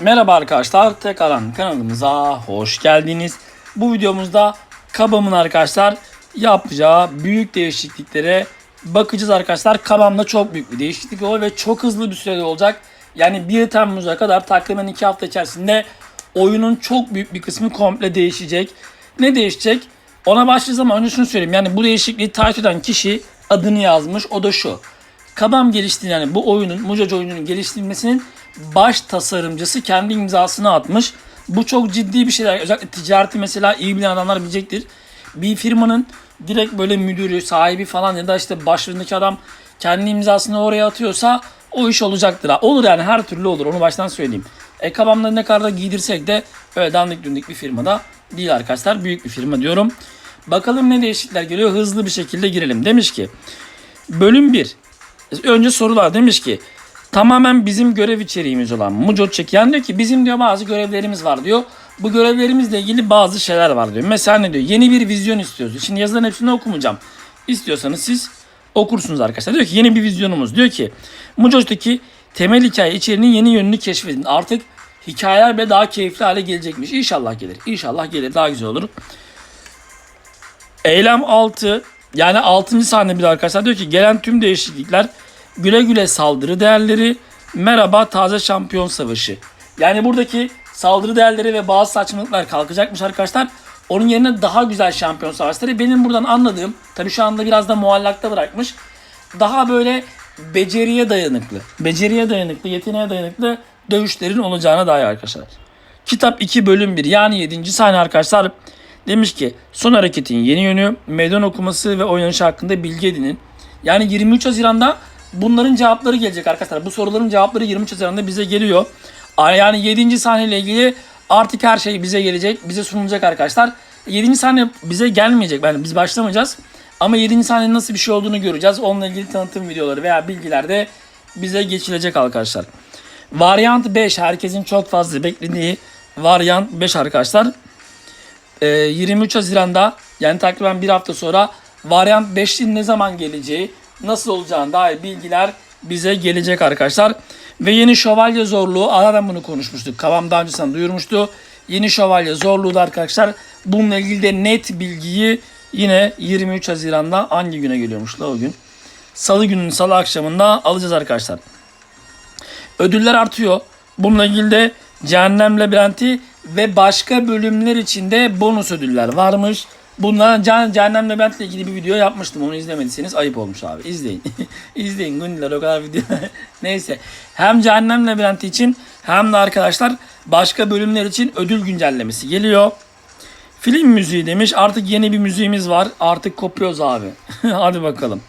Merhaba arkadaşlar, tekrardan kanalımıza hoş geldiniz. Bu videomuzda Kabam'ın arkadaşlar yapacağı büyük değişikliklere bakacağız arkadaşlar. Kabam'da çok büyük bir değişiklik oluyor ve çok hızlı bir sürede olacak. Yani 1 Temmuz'a kadar takriben 2 hafta içerisinde oyunun çok büyük bir kısmı komple değişecek. Ne değişecek? Ona başlayacağız ama önce şunu söyleyeyim. Yani bu değişikliği takip eden kişi adını yazmış. O da şu. Kabam geliştiği yani bu oyunun, Mucac oyununun geliştirilmesinin baş tasarımcısı kendi imzasını atmış. Bu çok ciddi bir şeyler. Özellikle ticareti mesela iyi bilen adamlar bilecektir. Bir firmanın direkt böyle müdürü, sahibi falan ya da işte başlarındaki adam kendi imzasını oraya atıyorsa o iş olacaktır. Olur yani her türlü olur onu baştan söyleyeyim. E ne kadar da giydirsek de öyle dandik dündik bir firmada değil arkadaşlar. Büyük bir firma diyorum. Bakalım ne değişiklikler geliyor. Hızlı bir şekilde girelim. Demiş ki bölüm 1. Önce sorular demiş ki tamamen bizim görev içeriğimiz olan Muco Çekiyen diyor ki bizim diyor bazı görevlerimiz var diyor. Bu görevlerimizle ilgili bazı şeyler var diyor. Mesela ne diyor? Yeni bir vizyon istiyoruz. Şimdi yazıların hepsini okumayacağım. İstiyorsanız siz okursunuz arkadaşlar. Diyor ki yeni bir vizyonumuz. Diyor ki Muco'daki temel hikaye içeriğinin yeni yönünü keşfedin. Artık hikayeler bile daha keyifli hale gelecekmiş. İnşallah gelir. İnşallah gelir. Daha güzel olur. Eylem 6 yani 6. sahne bir arkadaşlar diyor ki gelen tüm değişiklikler güle güle saldırı değerleri merhaba taze şampiyon savaşı. Yani buradaki saldırı değerleri ve bazı saçmalıklar kalkacakmış arkadaşlar. Onun yerine daha güzel şampiyon savaşları. Benim buradan anladığım tabii şu anda biraz da muallakta bırakmış. Daha böyle beceriye dayanıklı, beceriye dayanıklı, yeteneğe dayanıklı dövüşlerin olacağına dair arkadaşlar. Kitap 2 bölüm 1 yani 7. sahne arkadaşlar demiş ki son hareketin yeni yönü, meydan okuması ve oynanışı hakkında bilgi edinin. Yani 23 Haziran'da bunların cevapları gelecek arkadaşlar. Bu soruların cevapları 23 Haziran'da bize geliyor. Yani 7. sahneyle ilgili artık her şey bize gelecek, bize sunulacak arkadaşlar. 7. sahne bize gelmeyecek. Yani biz başlamayacağız. Ama 7. sahnenin nasıl bir şey olduğunu göreceğiz. Onunla ilgili tanıtım videoları veya bilgiler de bize geçilecek arkadaşlar. Varyant 5 herkesin çok fazla beklediği Varyant 5 arkadaşlar. Ee, 23 Haziran'da yani takriben bir hafta sonra Varyant 5'in ne zaman geleceği, nasıl olacağına dair bilgiler bize gelecek arkadaşlar. Ve yeni şövalye zorluğu, aradan bunu konuşmuştuk. Kavam daha öncesinden duyurmuştu. Yeni şövalye zorluğu da arkadaşlar bununla ilgili de net bilgiyi yine 23 Haziran'da hangi güne geliyormuş la o gün? Salı gününün salı akşamında alacağız arkadaşlar. Ödüller artıyor. Bununla ilgili de Cehennem Labirenti ve başka bölümler içinde bonus ödüller varmış. Bunlar Ceh- Cehennem Labirenti ile ilgili bir video yapmıştım. Onu izlemediyseniz ayıp olmuş abi. İzleyin. İzleyin Günler o kadar video. Neyse. Hem Cehennem Labirenti için hem de arkadaşlar başka bölümler için ödül güncellemesi geliyor. Film müziği demiş. Artık yeni bir müziğimiz var. Artık kopuyoruz abi. Hadi bakalım.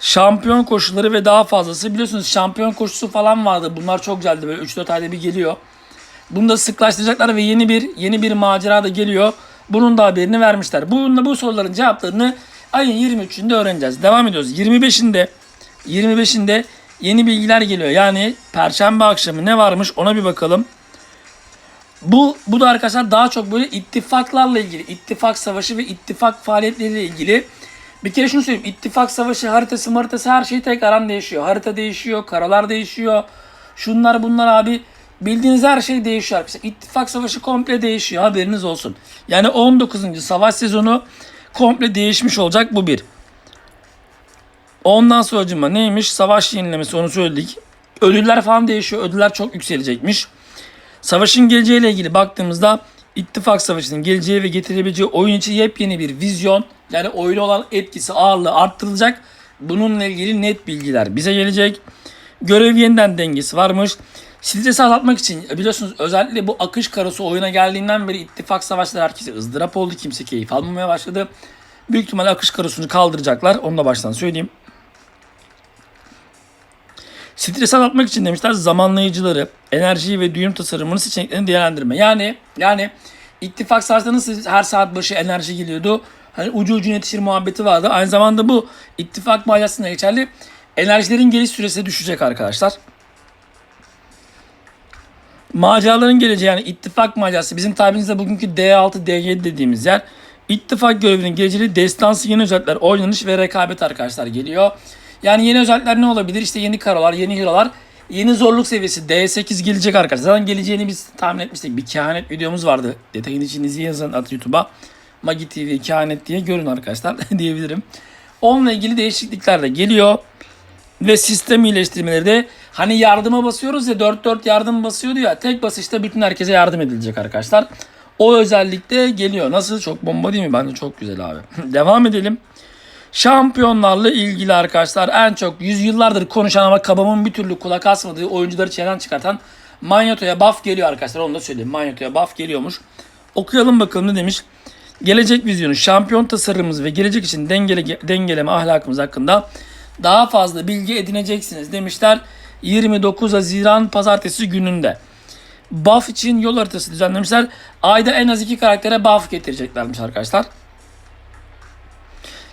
Şampiyon koşuları ve daha fazlası. Biliyorsunuz şampiyon koşusu falan vardı. Bunlar çok güzeldi. Böyle 3-4 ayda bir geliyor. Bunu da sıklaştıracaklar ve yeni bir yeni bir macera da geliyor. Bunun da haberini vermişler. Bunun bu soruların cevaplarını ayın 23'ünde öğreneceğiz. Devam ediyoruz. 25'inde 25'inde yeni bilgiler geliyor. Yani perşembe akşamı ne varmış ona bir bakalım. Bu bu da arkadaşlar daha çok böyle ittifaklarla ilgili, ittifak savaşı ve ittifak faaliyetleriyle ilgili. Bir kere şunu söyleyeyim. İttifak savaşı haritası haritası her şey tekrardan değişiyor. Harita değişiyor, karalar değişiyor. Şunlar bunlar abi bildiğiniz her şey değişiyor arkadaşlar. İttifak savaşı komple değişiyor haberiniz olsun. Yani 19. savaş sezonu komple değişmiş olacak bu bir. Ondan sonra neymiş? Savaş yenilemesi onu söyledik. Ödüller falan değişiyor. Ödüller çok yükselecekmiş. Savaşın geleceğiyle ilgili baktığımızda ittifak savaşının geleceği ve getirebileceği oyun için yepyeni bir vizyon yani oyuna olan etkisi ağırlığı arttırılacak. Bununla ilgili net bilgiler bize gelecek. Görev yeniden dengesi varmış. Stresi azaltmak için biliyorsunuz özellikle bu akış karosu oyuna geldiğinden beri ittifak savaşları herkese ızdırap oldu. Kimse keyif almamaya başladı. Büyük ihtimalle akış karosunu kaldıracaklar. Onu da baştan söyleyeyim. Stres azaltmak için demişler zamanlayıcıları, enerjiyi ve düğüm tasarımını seçeneklerini değerlendirme. Yani yani ittifak savaşta nasıl her saat başı enerji geliyordu? Hani ucu ucuna yetişir muhabbeti vardı. Aynı zamanda bu ittifak macerasında geçerli. Enerjilerin geliş süresi düşecek arkadaşlar. Maceraların geleceği yani ittifak macerası bizim tabirimizde bugünkü D6 D7 dediğimiz yer. İttifak görevinin geleceği destansı yeni özellikler, oynanış ve rekabet arkadaşlar geliyor. Yani yeni özellikler ne olabilir? İşte yeni karalar, yeni hero'lar. Yeni zorluk seviyesi D8 gelecek arkadaşlar. Zaten geleceğini biz tahmin etmiştik. Bir kehanet videomuz vardı. Detayın için izleyin at YouTube'a. Magi TV kehanet diye görün arkadaşlar diyebilirim. Onunla ilgili değişiklikler de geliyor. Ve sistem iyileştirmeleri de hani yardıma basıyoruz ya 4-4 yardım basıyordu ya tek basışta bütün herkese yardım edilecek arkadaşlar. O özellikle geliyor. Nasıl? Çok bomba değil mi? Bence çok güzel abi. Devam edelim. Şampiyonlarla ilgili arkadaşlar en çok yüzyıllardır konuşan ama kabamın bir türlü kulak asmadığı oyuncuları çenen çıkartan Manyeto'ya buff geliyor arkadaşlar. Onu da söyleyeyim. Manyeto'ya buff geliyormuş. Okuyalım bakalım ne demiş. Gelecek vizyonu, şampiyon tasarımımız ve gelecek için dengele, dengeleme ahlakımız hakkında daha fazla bilgi edineceksiniz demişler. 29 Haziran pazartesi gününde. Buff için yol haritası düzenlemişler. Ayda en az iki karaktere buff getireceklermiş arkadaşlar.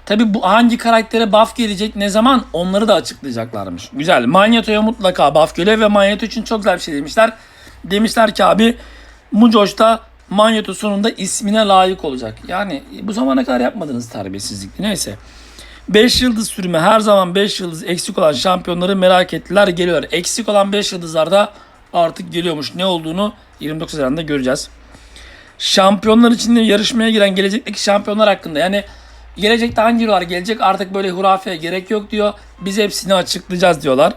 Tabi bu hangi karaktere buff gelecek ne zaman onları da açıklayacaklarmış. Güzel. Magneto'ya mutlaka buff geliyor ve Magneto için çok güzel bir şey demişler. Demişler ki abi Mujoş'ta Magneto sonunda ismine layık olacak. Yani bu zamana kadar yapmadığınız terbiyesizlik. Neyse. 5 yıldız sürümü her zaman 5 yıldız eksik olan şampiyonları merak ettiler geliyor. Eksik olan 5 yıldızlarda artık geliyormuş. Ne olduğunu 29 Haziran'da göreceğiz. Şampiyonlar içinde yarışmaya giren gelecekteki şampiyonlar hakkında yani gelecekte hangi hero'lar gelecek artık böyle hurafeye gerek yok diyor. Biz hepsini açıklayacağız diyorlar.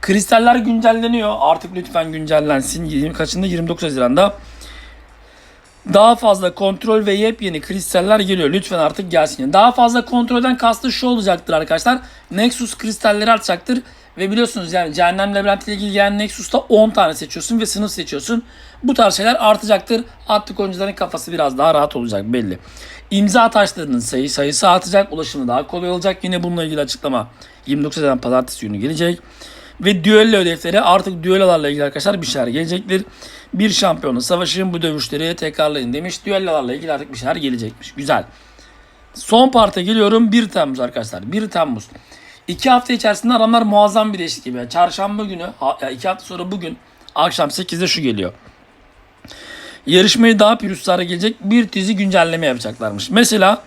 Kristaller güncelleniyor. Artık lütfen güncellensin. 20 kaçında 29 Haziran'da. Daha fazla kontrol ve yepyeni kristaller geliyor. Lütfen artık gelsin. Daha fazla kontrolden kastı şu olacaktır arkadaşlar. Nexus kristalleri artacaktır. Ve biliyorsunuz yani Cehennem Labirenti ile ilgili gelen Nexus'ta 10 tane seçiyorsun ve sınıf seçiyorsun. Bu tarz şeyler artacaktır. Artık oyuncuların kafası biraz daha rahat olacak belli. İmza taşlarının sayı sayısı artacak. Ulaşımı daha kolay olacak. Yine bununla ilgili açıklama 29 Haziran Pazartesi günü gelecek. Ve düello hedefleri artık düellolarla ilgili arkadaşlar bir şeyler gelecektir. Bir şampiyonla savaşın bu dövüşleri tekrarlayın demiş. Düellolarla ilgili artık bir şeyler gelecekmiş. Güzel. Son parta geliyorum 1 Temmuz arkadaşlar. 1 Temmuz. 2 hafta içerisinde adamlar muazzam bir değişiklik yapıyor. Çarşamba günü, 2 hafta sonra bugün akşam 8'de şu geliyor. Yarışmayı daha pürüzsüz gelecek bir dizi güncelleme yapacaklarmış. Mesela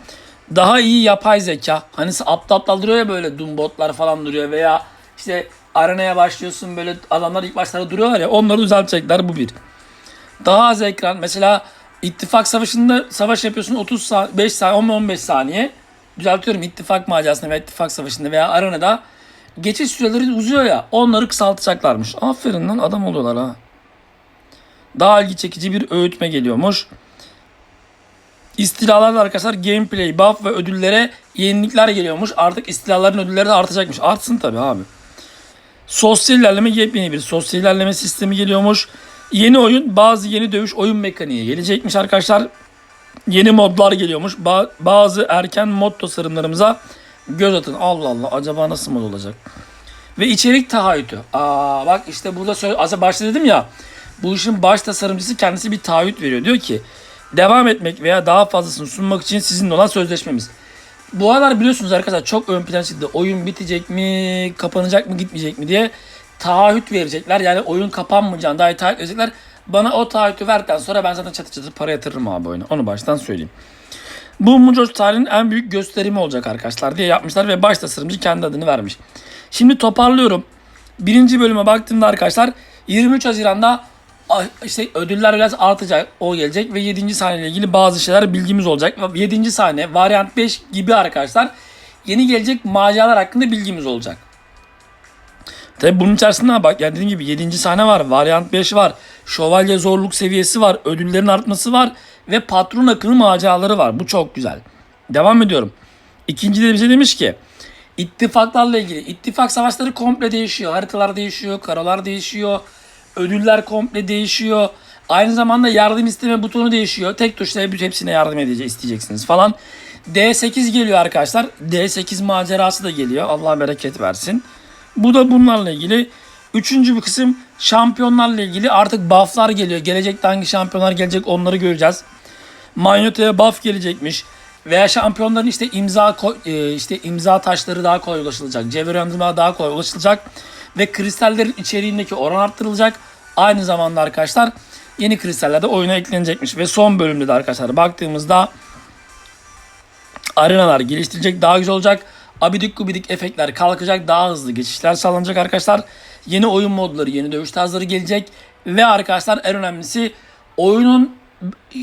daha iyi yapay zeka. Hani aptal aptal duruyor ya böyle Doombotlar falan duruyor veya işte arenaya başlıyorsun böyle adamlar ilk başlarda duruyorlar ya onları düzeltecekler bu bir. Daha az ekran mesela ittifak savaşında savaş yapıyorsun 35 saniye 10-15 saniye. Düzeltiyorum ittifak macerasında veya ittifak savaşında veya arenada geçiş süreleri uzuyor ya onları kısaltacaklarmış. Aferin lan adam oluyorlar ha. Daha ilgi çekici bir öğütme geliyormuş. İstilalarla arkadaşlar gameplay, buff ve ödüllere yenilikler geliyormuş. Artık istilaların ödülleri de artacakmış. Artsın tabi abi. Sosyal ilerleme yepyeni bir sosyal ilerleme sistemi geliyormuş. Yeni oyun bazı yeni dövüş oyun mekaniği gelecekmiş arkadaşlar. Yeni modlar geliyormuş. Ba- bazı erken mod tasarımlarımıza göz atın. Allah Allah acaba nasıl mod olacak? Ve içerik taahhütü. Aa bak işte burada söyle az başta dedim ya. Bu işin baş tasarımcısı kendisi bir taahhüt veriyor. Diyor ki devam etmek veya daha fazlasını sunmak için sizinle olan sözleşmemiz. Bu aralar biliyorsunuz arkadaşlar çok ön plan çıktı. Oyun bitecek mi, kapanacak mı, gitmeyecek mi diye taahhüt verecekler. Yani oyun kapanmayacağını dair taahhüt verecekler. Bana o taahhütü verdikten sonra ben zaten çatı çatı para yatırırım abi oyuna. Onu baştan söyleyeyim. Bu Mujoş tarihinin en büyük gösterimi olacak arkadaşlar diye yapmışlar ve baş tasarımcı kendi adını vermiş. Şimdi toparlıyorum. Birinci bölüme baktığımda arkadaşlar 23 Haziran'da işte ödüller biraz artacak. O gelecek ve 7. sahne ile ilgili bazı şeyler bilgimiz olacak. 7. sahne varyant 5 gibi arkadaşlar yeni gelecek maceralar hakkında bilgimiz olacak. Tabi bunun içerisinde bak yani dediğim gibi 7. sahne var, varyant 5 var, şövalye zorluk seviyesi var, ödüllerin artması var ve patron akını maceraları var. Bu çok güzel. Devam ediyorum. İkinci de bize demiş ki ittifaklarla ilgili ittifak savaşları komple değişiyor. Haritalar değişiyor, karalar değişiyor, ödüller komple değişiyor. Aynı zamanda yardım isteme butonu değişiyor. Tek tuşla hepsine yardım edeceğiz, isteyeceksiniz falan. D8 geliyor arkadaşlar. D8 macerası da geliyor. Allah bereket versin. Bu da bunlarla ilgili. Üçüncü bir kısım şampiyonlarla ilgili artık bufflar geliyor. Gelecekte hangi şampiyonlar gelecek onları göreceğiz. Magneto'ya buff gelecekmiş. Veya şampiyonların işte imza e, işte imza taşları daha kolay ulaşılacak. Cevheriyandırma daha kolay ulaşılacak. Ve kristallerin içeriğindeki oran arttırılacak. Aynı zamanda arkadaşlar yeni kristaller de oyuna eklenecekmiş. Ve son bölümde de arkadaşlar baktığımızda arenalar geliştirecek daha güzel olacak. Abidik gubidik efektler kalkacak. Daha hızlı geçişler sağlanacak arkadaşlar. Yeni oyun modları, yeni dövüş tarzları gelecek. Ve arkadaşlar en önemlisi oyunun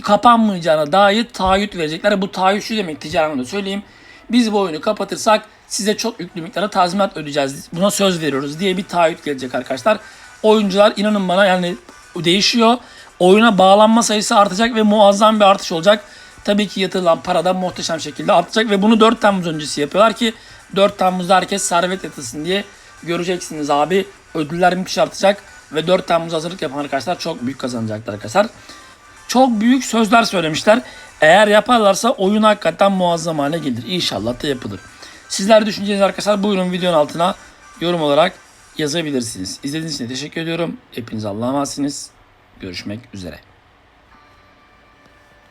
kapanmayacağına dair taahhüt verecekler. Bu taahhüt şu demek ticaret da söyleyeyim. Biz bu oyunu kapatırsak size çok yüklü miktara tazminat ödeyeceğiz. Buna söz veriyoruz diye bir taahhüt gelecek arkadaşlar. Oyuncular inanın bana yani değişiyor. Oyuna bağlanma sayısı artacak ve muazzam bir artış olacak. Tabii ki yatırılan para da muhteşem şekilde artacak ve bunu 4 Temmuz öncesi yapıyorlar ki 4 Temmuz'da herkes servet yatılsın diye göreceksiniz abi. Ödüller müthiş artacak ve 4 Temmuz hazırlık yapan arkadaşlar çok büyük kazanacaklar arkadaşlar. Çok büyük sözler söylemişler. Eğer yaparlarsa oyun hakikaten muazzam hale gelir. İnşallah da yapılır. Sizler düşünceniz arkadaşlar buyurun videonun altına yorum olarak yazabilirsiniz. İzlediğiniz için teşekkür ediyorum. Hepiniz Allah'a emanetsiniz. Görüşmek üzere.